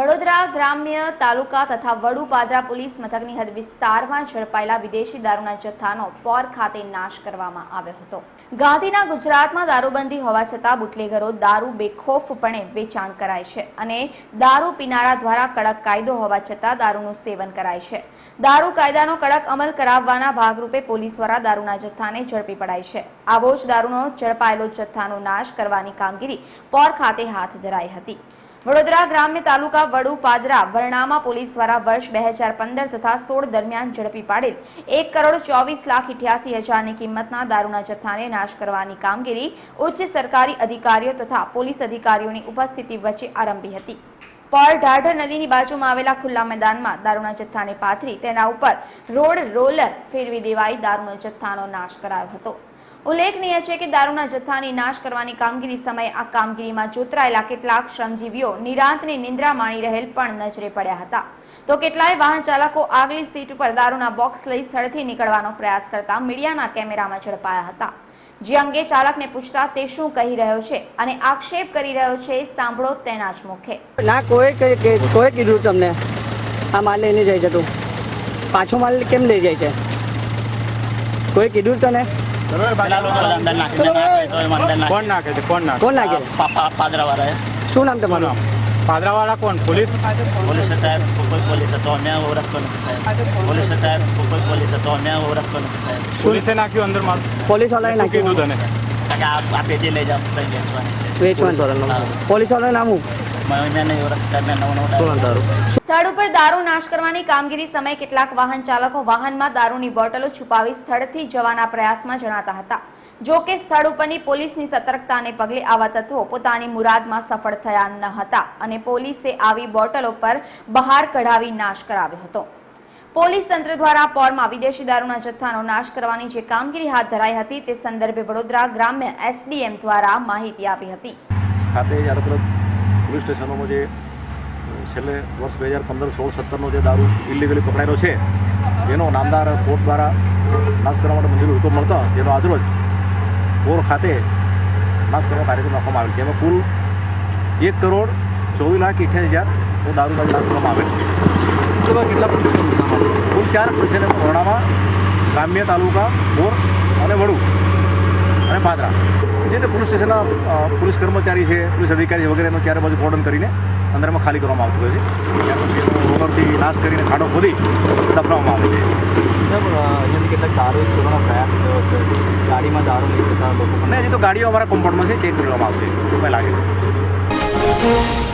વડોદરા ગ્રામ્ય તાલુકા તથા વડુ પાદરા પોલીસ મથકની હદ વિસ્તારમાં ઝડપાયેલા વિદેશી દારૂના જથ્થાનો પોર ખાતે નાશ કરવામાં આવ્યો હતો. ગાંધીના ગુજરાતમાં દારૂબંધી હોવા છતાં બુટલેગરો દારૂ બેખોફપણે વેચાણ કરાય છે અને દારૂ પીનારા દ્વારા કડક કાયદો હોવા છતાં દારૂનું સેવન કરાય છે. દારૂ કાયદાનો કડક અમલ કરાવવાના ભાગરૂપે પોલીસ દ્વારા દારૂના જથ્થાને ઝડપી પડાય છે. આવો જ દારૂનો ઝડપાયેલો જથ્થાનો નાશ કરવાની કામગીરી પોર ખાતે હાથ ધરાઈ હતી. વડોદરા ગ્રામ્ય તાલુકા વડુ પાદરા વરણામા પોલીસ દ્વારા વર્ષ બે હજાર પંદર તથા સોળ દરમિયાન ઝડપી પાડેલ એક કરોડ ચોવીસ લાખ ઇઠ્યાસી હજારની કિંમતના દારૂના જથ્થાને નાશ કરવાની કામગીરી ઉચ્ચ સરકારી અધિકારીઓ તથા પોલીસ અધિકારીઓની ઉપસ્થિતિ વચ્ચે આરંભી હતી. પર ઢાઢર નદીની બાજુમાં આવેલા ખુલ્લા મેદાનમાં દારૂના જથ્થાને પાથરી તેના ઉપર રોડ રોલર ફેરવી દેવાઈ દારૂનો જથ્થાનો નાશ કરાયો હતો. ઉલ્લેખનીય છે કે દારૂના જથ્થાની નાશ કરવાની કામગીરી સમયે આ કામગીરીમાં જોતરાયેલા કેટલાક શ્રમજીવીઓ નિરાંતની નિંદ્રા માણી રહેલ પણ નજરે પડ્યા હતા. તો કેટલાય વાહન ચાલકો આગલી સીટ ઉપર દારૂના બોક્સ લઈ સ્થળથી નીકળવાનો પ્રયાસ કરતા મીડિયાના કેમેરામાં ઝડપાયા હતા. જે અંગે ચાલકને પૂછતા તે શું કહી રહ્યો છે અને આક્ષેપ કરી રહ્યો છે સાંભળો તેના જ મુખે. ના, કોઈ કઈ- કીધું તમને? આ માલ લઈને જાય છે તું પાછો માલ કેમ લઈ જાય છે? કોઈ કીધું તને? નાખે નાખે. કોણ નાખે છે? કોણ નાખે? કોણ લાગે પા- પા- પાદરાવાળાએ. શું નામ તમારું? પાદરાવાળા કોણ? પોલીસ? પોલીસ સાહેબ કોઈ પોલીસ હતો. ને ઓળખતો નથી સાહેબ પોલીસ સાહેબ કોઈ પોલીસ હતો. ને ઓળખતો નથી સાહેબ પોલીસે નાખ્યું અંદર માલ પોલીસ વાળાએ શું કીધું નાખ્યું? તને? આ પેટી લઈ જાઓ કઈ વેચવાની છે. વેચવાનું. પોલીસ વાળાનું નામ હું સ્થળ ઉપર દારૂ નાશ કરવાની કામગીરી સમયે કેટલાક વાહન ચાલકો વાહનમાં દારૂની બોટલો છુપાવી સ્થળથી જવાના પ્રયાસમાં જણાતા હતા. જો કે સ્થળ ઉપરની પોલીસની સતર્કતાને પગલે આવા તત્વો પોતાની મુરાદમાં સફળ થયા ન હતા અને પોલીસે આવી બોટલો પર બહાર કઢાવી નાશ કરાવ્યો હતો. પોલીસ તંત્ર દ્વારા પોરમાં વિદેશી દારૂના જથ્થાનો નાશ કરવાની જે કામગીરી હાથ ધરાઈ હતી તે સંદર્ભે વડોદરા ગ્રામ્ય એસડીએમ દ્વારા માહિતી આપી હતી. ખાતે પોલીસ સ્ટેશનોમાં જે છેલ્લે વર્ષ બે હજાર પંદર સોળ સત્તરનો જે દારૂ ઇલીગલી પકડાયેલો છે એનો નામદાર કોર્ટ દ્વારા નાશ કરવા માટે મંજૂરી હુકમ મળતા જેનો આજરોજ પોર ખાતે નાશ કરવા કાર્યક્રમ રાખવામાં આવેલ એમાં કુલ એક કરોડ ચોવીસ લાખ અઠ્યાસી હજાર દારૂ નાશ કરવામાં આવેલ છે. કેટલા કુલ ચાર પોલીસ વરણામાં ગ્રામ્ય તાલુકા બોર અને વડુ. અને પાદરા. જે તે પોલીસ સ્ટેશનના પોલીસ કર્મચારી છે પોલીસ અધિકારી છે વગેરેનો ચારે બાજુ કોર્ડન કરીને અંદરમાં ખાલી કરવામાં આવતું હોય છે. ત્યાર પછી એનો રોલરથી નાશ કરીને ખાડો ખોદી દફનાવવામાં આવે છે. કેટલાક દારૂ ચોરવાનો પ્રયાસ થયો છે. ગાડીમાં દારૂ લઈ જતા લોકો હજી તો ગાડીઓ અમારા કોમ્પાઉન્ડમાં છે ચેક કરવામાં આવશે એવું લાગે છે